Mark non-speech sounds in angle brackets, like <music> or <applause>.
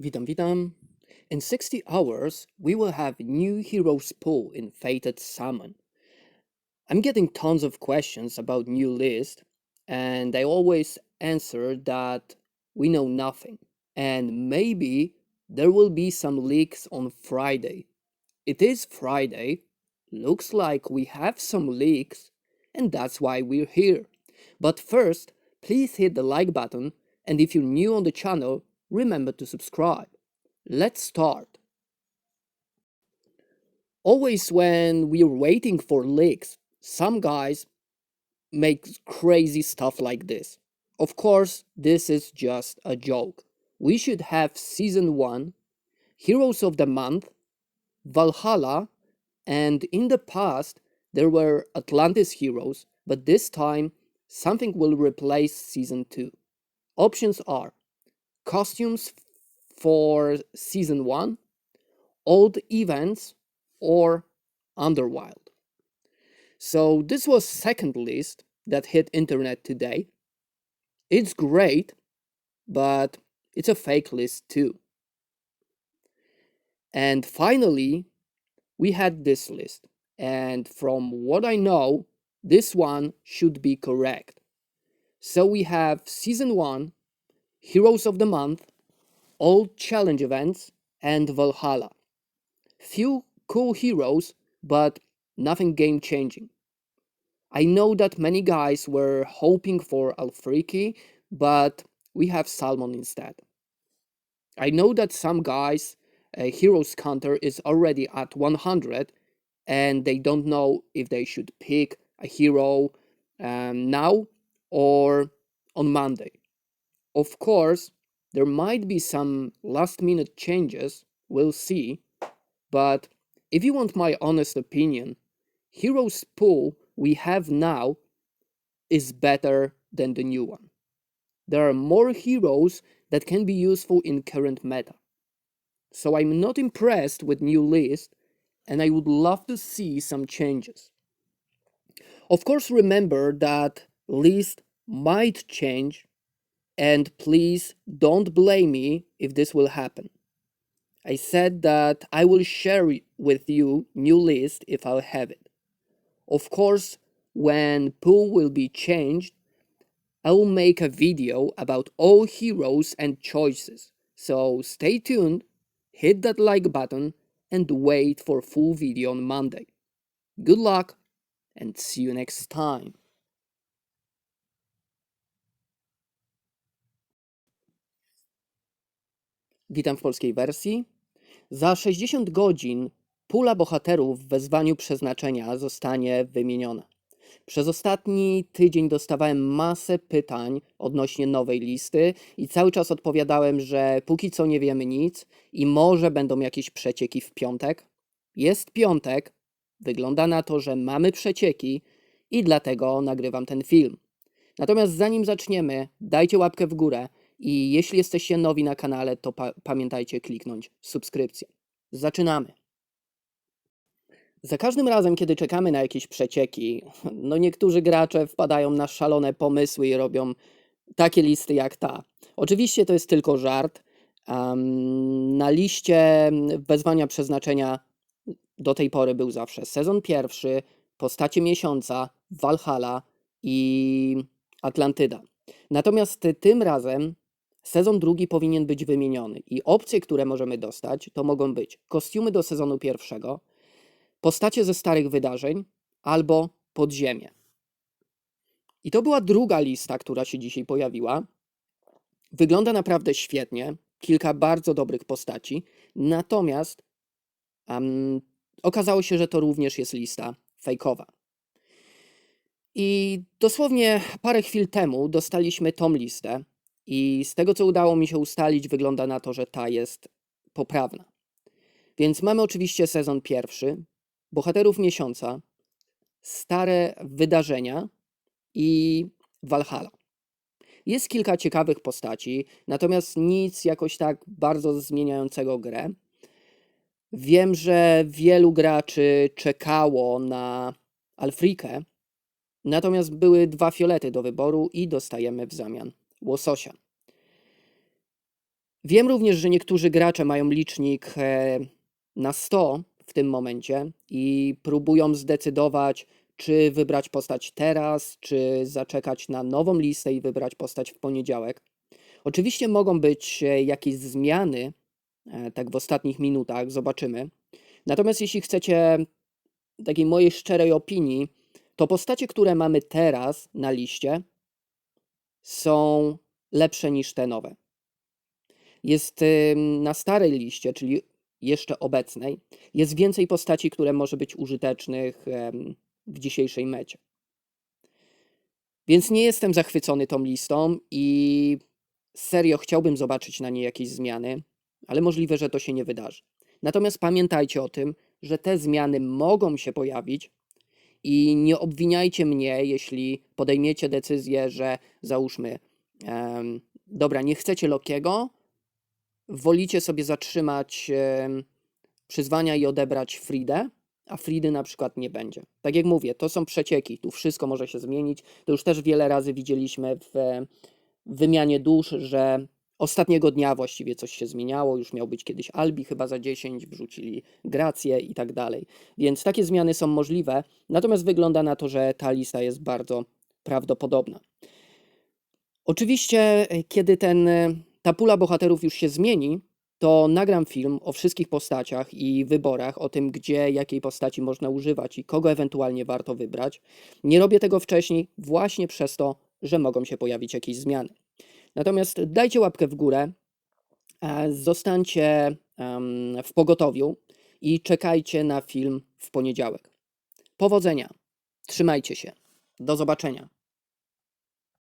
Witam, witam. In 60 hours, we will have new heroes pool in Fated Summon. I'm getting tons of questions about new list, and I always answer that we know nothing. And maybe there will be some leaks on Friday. It is Friday. Looks like we have some leaks, and that's why we're here. But first, please hit the like button, and if you're new on the channel, remember to subscribe. Let's start. Always when we're waiting for leaks, some guys make crazy stuff like this. Of course, this is just a joke. We should have season 1, Heroes of the Month, Valhalla, and in the past there were Atlantis heroes, but this time something will replace season 2. Options are costumes for season 1, old events, or Underwild. So this was second list that hit internet today. It's great, but it's a fake list too. And finally, we had this list. And from what I know, this one should be correct. So we have season 1, Heroes of the Month, old challenge events, and Valhalla. Few cool heroes, but nothing game changing. I know that many guys were hoping for Alfriki, but we have Salmon instead. I know that some guys' uh, heroes counter is already at 100 and they don't know if they should pick a hero um, now or on Monday. Of course, there might be some last minute changes, we'll see, but if you want my honest opinion, Heroes pool we have now is better than the new one. There are more heroes that can be useful in current meta. So I'm not impressed with new list and I would love to see some changes. Of course remember that list might change and please don't blame me if this will happen. I said that I will share with you new list if I'll have it. Of course, when pool will be changed, I will make a video about all heroes and choices. So stay tuned, hit that like button, and wait for full video on Monday. Good luck and see you next time. Witam w polskiej wersji. Za 60 godzin pula bohaterów w wezwaniu przeznaczenia zostanie wymieniona. Przez ostatni tydzień dostawałem masę pytań odnośnie nowej listy i cały czas odpowiadałem, że póki co nie wiemy nic i może będą jakieś przecieki w piątek. Jest piątek, wygląda na to, że mamy przecieki i dlatego nagrywam ten film. Natomiast zanim zaczniemy, dajcie łapkę w górę i jeśli jesteście nowi na kanale, to pa pamiętajcie kliknąć subskrypcję. Zaczynamy. Za każdym razem, kiedy czekamy na jakieś przecieki, <laughs> no niektórzy gracze wpadają na szalone pomysły i robią takie listy jak ta. Oczywiście to jest tylko żart. Um, na liście wezwania przeznaczenia do tej pory był zawsze sezon pierwszy, postacie miesiąca, Valhalla i Atlantyda. Natomiast tym razem Sezon drugi powinien być wymieniony i opcje, które możemy dostać, to mogą być kostiumy do sezonu pierwszego, postacie ze starych wydarzeń albo podziemie. I to była druga lista, która się dzisiaj pojawiła. Wygląda naprawdę świetnie, kilka bardzo dobrych postaci, natomiast um, okazało się, że to również jest lista fejkowa. I dosłownie parę chwil temu dostaliśmy tą listę, i z tego, co udało mi się ustalić, wygląda na to, że ta jest poprawna. Więc mamy oczywiście sezon pierwszy, bohaterów miesiąca, stare wydarzenia i Valhalla. Jest kilka ciekawych postaci, natomiast nic jakoś tak bardzo zmieniającego grę. Wiem, że wielu graczy czekało na Alfrikę, natomiast były dwa fiolety do wyboru i dostajemy w zamian łososia. Wiem również, że niektórzy gracze mają licznik e, na 100 w tym momencie i próbują zdecydować, czy wybrać postać teraz, czy zaczekać na nową listę i wybrać postać w poniedziałek. Oczywiście mogą być e, jakieś zmiany, e, tak w ostatnich minutach, zobaczymy. Natomiast jeśli chcecie takiej mojej szczerej opinii, to postacie, które mamy teraz na liście, są lepsze niż te nowe. Jest na starej liście, czyli jeszcze obecnej, jest więcej postaci, które może być użytecznych w dzisiejszej mecie. Więc nie jestem zachwycony tą listą i serio chciałbym zobaczyć na niej jakieś zmiany, ale możliwe, że to się nie wydarzy. Natomiast pamiętajcie o tym, że te zmiany mogą się pojawić i nie obwiniajcie mnie, jeśli podejmiecie decyzję, że załóżmy, dobra, nie chcecie Lokiego, wolicie sobie zatrzymać przyzwania i odebrać Fridę, a Fridy na przykład nie będzie. Tak jak mówię, to są przecieki, tu wszystko może się zmienić. To już też wiele razy widzieliśmy w e, wymianie dusz, że ostatniego dnia właściwie coś się zmieniało, już miał być kiedyś Albi chyba za 10, wrzucili Grację i tak dalej. Więc takie zmiany są możliwe, natomiast wygląda na to, że ta lista jest bardzo prawdopodobna. Oczywiście, e, kiedy ten, e, ta pula bohaterów już się zmieni, to nagram film o wszystkich postaciach i wyborach, o tym, gdzie jakiej postaci można używać i kogo ewentualnie warto wybrać. Nie robię tego wcześniej właśnie przez to, że mogą się pojawić jakieś zmiany. Natomiast dajcie łapkę w górę, zostańcie w pogotowiu i czekajcie na film w poniedziałek. Powodzenia, trzymajcie się, do zobaczenia.